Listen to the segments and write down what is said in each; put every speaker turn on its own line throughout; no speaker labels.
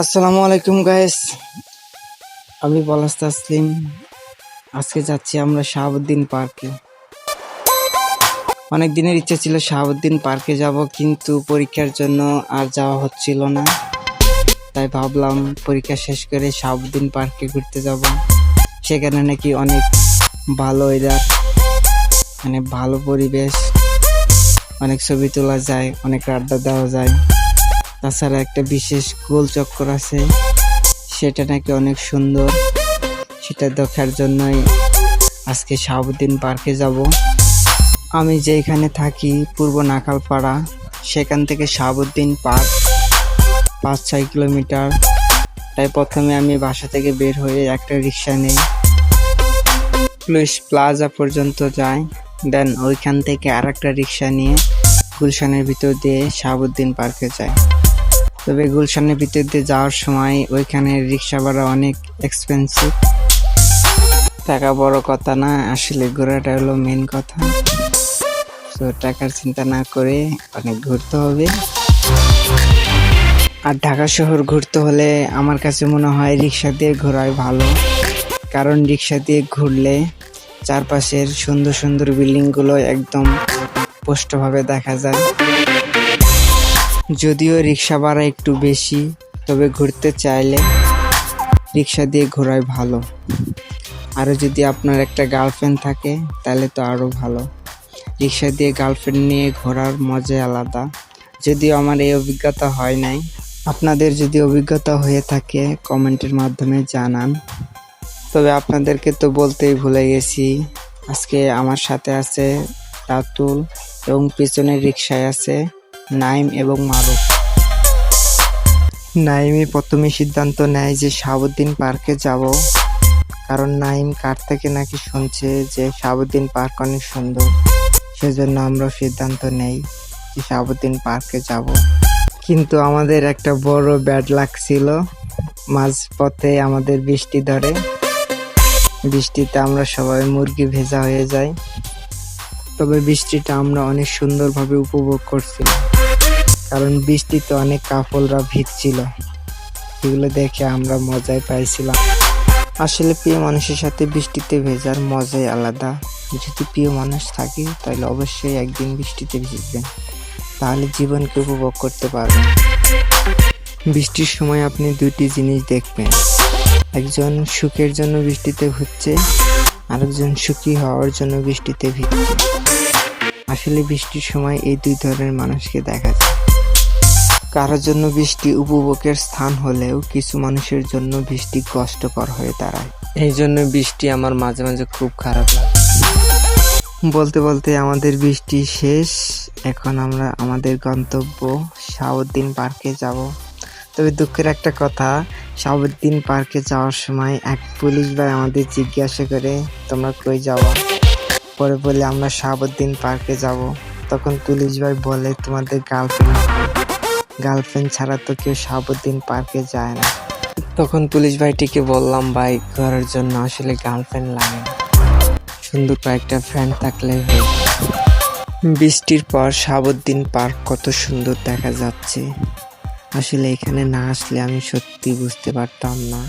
আসসালামু আলাইকুম গাইস আমি পলাশ তাসলিম। আজকে যাচ্ছি আমরা শাহাবুদ্দিন পার্কে। অনেক দিনের ইচ্ছা ছিল শাহাবুদ্দিন পার্কে যাব, কিন্তু পরীক্ষার জন্য আর যাওয়া হচ্ছিল না। তাই ভাবলাম পরীক্ষা শেষ করে শাহাবুদ্দিন পার্কে ঘুরতে যাব। সেখানে নাকি অনেক ভালো ওয়েদার মানে ভালো পরিবেশ। অনেক ছবি তোলা যায়, অনেক আড্ডা দেওয়া যায়। তাছাড়া একটা বিশেষ গোল চক্কর আছে। সেটা নাকি অনেক সুন্দর। সেটা দেখার জন্যই আজকে শাহাবুদ্দিন পার্কে যাব। আমি যেখানে থাকি, পূর্ব নাকালপাড়া, সেখান থেকে শাহাবুদ্দিন পার্ক পাঁচ ছয় কিলোমিটার। তাই প্রথমে আমি বাসা থেকে বের হয়ে একটা রিক্সা নেই। পুলিশ প্লাজা পর্যন্ত যাই দেন ওইখান থেকে আর একটা রিক্সা নিয়ে গুলশানের ভিতর দিয়ে শাহাবুদ্দিন পার্কে যাই তবে গুলশানের ভিতর দিয়ে যাওয়ার সময় ওইখানে রিক্সা ভাড়া অনেক এক্সপেন্সিভ টাকা বড় কথা না, আসলে ঘোরাটা হলো মেন কথা। তো টাকার চিন্তা না করে অনেক ঘুরতে হবে। আর ঢাকা শহর ঘুরতে হলে আমার কাছে মনে হয় রিক্সা দিয়ে ঘোরাই ভালো। কারণ রিক্সা দিয়ে ঘুরলে চারপাশের সুন্দর সুন্দর বিল্ডিংগুলো একদম স্পষ্টভাবে দেখা যায়। যদিও রিক্সা ভাড়া একটু বেশি, তবে ঘুরতে চাইলে রিক্সা দিয়ে ঘোরাই ভালো। আরও যদি আপনার একটা গার্লফ্রেন্ড থাকে, তাহলে তো আরও ভালো। রিক্সা দিয়ে গার্লফ্রেন্ড নিয়ে ঘোরার মজা আলাদা। যদিও আমার এই অভিজ্ঞতা হয় নাই। আপনাদের যদি অভিজ্ঞতা হয়ে থাকে, কমেন্টের মাধ্যমে জানান। তবে আপনাদেরকে তো বলতেই ভুলে গেছি, আজকে আমার সাথে আছে রাতুল এবং পিছনের রিক্সায় আছে নাইম এবং মারুফ। নাইমই প্রথমে সিদ্ধান্ত নেয় যে শাহাবুদ্দিন পার্কে যাব। কারণ নাইম কার থেকে নাকি শুনছে যে শাহাবুদ্দিন পার্ক অনেক সুন্দর। সেজন্য আমরা সিদ্ধান্ত নেই যে শাহাবুদ্দিন পার্কে যাব। কিন্তু আমাদের একটা বড় ব্যাড লাক ছিল। মাঝ পথে আমাদের বৃষ্টি ধরে। বৃষ্টিতে আমরা সবাই মুরগি ভেজা হয়ে যাই। তবে বৃষ্টিটা আমরা অনেক সুন্দরভাবে উপভোগ করছিলাম। কারণ বৃষ্টিতে অনেক কাপড়রা ভিজছিল। এগুলো দেখে আমরা মজাই পাইছিলাম। আসলে প্রিয় মানুষের সাথে বৃষ্টিতে ভেজার মজাই আলাদা। যদি প্রিয় মানুষ থাকে, তাহলে অবশ্যই একদিন বৃষ্টিতে ভিজবেন। তাহলে জীবনকে উপভোগ করতে পারবেন। বৃষ্টির সময় আপনি দুটি জিনিস দেখবেন। একজন সুখের জন্য বৃষ্টিতে ঘুরছে আরেকজন সুখী হওয়ার জন্য বৃষ্টিতে ভিজছে। আসলে বৃষ্টির সময় এই দুই ধরনের মানুষকে দেখা যায়। কারোর জন্য বৃষ্টি উপভোগের স্থান হলেও কিছু মানুষের জন্য বৃষ্টি কষ্টকর হয়ে দাঁড়ায়। এই জন্য বৃষ্টি আমার মাঝে মাঝে খুব খারাপ লাগে। বলতে বলতে আমাদের বৃষ্টি শেষ। এখন আমরা আমাদের গন্তব্য শাহাবুদ্দিন পার্কে যাব। তবে দুঃখের একটা কথা, শাহাবুদ্দিন পার্কে যাওয়ার সময় এক পুলিশ ভাই আমাদের জিজ্ঞাসা করে, তোমরা কই যাওয়া? পরে বলে, আমরা শাহাবুদ্দিন পার্কে যাব। তখন পুলিশ ভাই বলে, তোমাদের গার্লফ্রেন্ড গার্লফ্রেন্ড ছাড়া তো কেউ শাহাবুদ্দিন পার্কে যায় না। তখন পুলিশ ভাইটিকে বললাম, ভাই করার জন্য আসলে গার্লফ্রেন্ড লাগে না। সুন্দর কয়েকটা ফ্রেন্ড থাকলে হয়ে বৃষ্টির পর সাবুদ্দিন পার্ক কত সুন্দর দেখা যাচ্ছে। আসলে এখানে না আসলে আমি সত্যি বুঝতে পারতাম না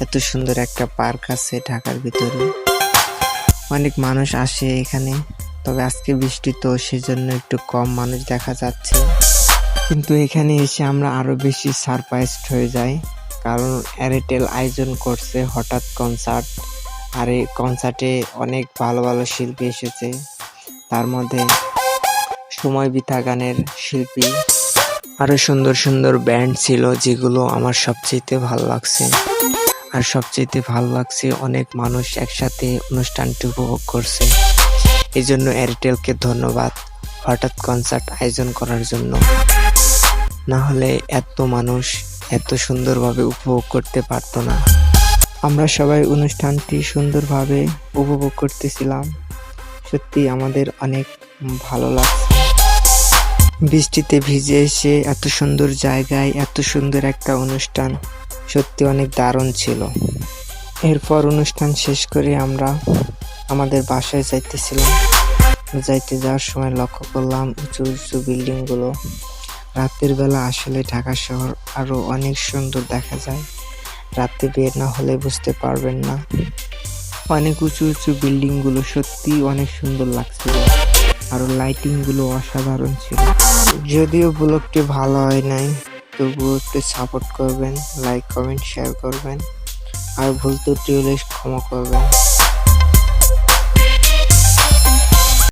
এত সুন্দর একটা পার্ক আছে ঢাকার ভিতরে। অনেক মানুষ আসে এখানে, তবে আজকে বৃষ্টি তো সেজন্য একটু কম মানুষ দেখা যাচ্ছে। কিন্তু এখানে এসে আমরা আরও বেশি সারপ্রাইজড হয়ে যাই। কারণ এয়ারটেল আয়োজন করছে হঠাৎ কনসার্ট আর এই কনসার্টে অনেক ভালো ভালো শিল্পী এসেছে। তার মধ্যে সময় বিতা গানের শিল্পী। আরও সুন্দর সুন্দর ব্যান্ড ছিল যেগুলো আমার সবচেয়ে ভালো লাগছে। আর সবচেয়ে ভালো লাগছে অনেক মানুষ একসাথে অনুষ্ঠানটি উপভোগ করছে। এই জন্য এয়ারটেলকে ধন্যবাদ। হঠাৎ কনসার্ট আয়োজন করার জন্য। না হলে এত মানুষ এত সুন্দরভাবে উপভোগ করতে পারতো না। আমরা সবাই অনুষ্ঠানটি সুন্দরভাবে উপভোগ করতেছিলাম। সত্যি আমাদের অনেক ভালো লাগছে। বৃষ্টিতে ভিজে এসে এত সুন্দর জায়গায় এত সুন্দর একটা অনুষ্ঠান সত্যি অনেক দারুণ ছিল। এরপর অনুষ্ঠান শেষ করে আমরা আমাদের বাসায় যাইতেছিলাম। যাইতে যাওয়ার সময় লক্ষ্য করলাম উঁচু উঁচু বিল্ডিংগুলো রাতের বেলা আসলে ঢাকা শহর আরও অনেক সুন্দর দেখা যায়। রাতে বের না হলে বুঝতে পারবেন না। অনেক উঁচু উঁচু বিল্ডিংগুলো সত্যি অনেক সুন্দর লাগছিল আর লাইটিংগুলো অসাধারণ ছিল। যদিও ব্লগটি ভালো হয় নাই, তবুও একটু সাপোর্ট করবেন লাইক কমেন্ট শেয়ার করবেন। আর ভুল ত্রুটি হলে ক্ষমা করবেন।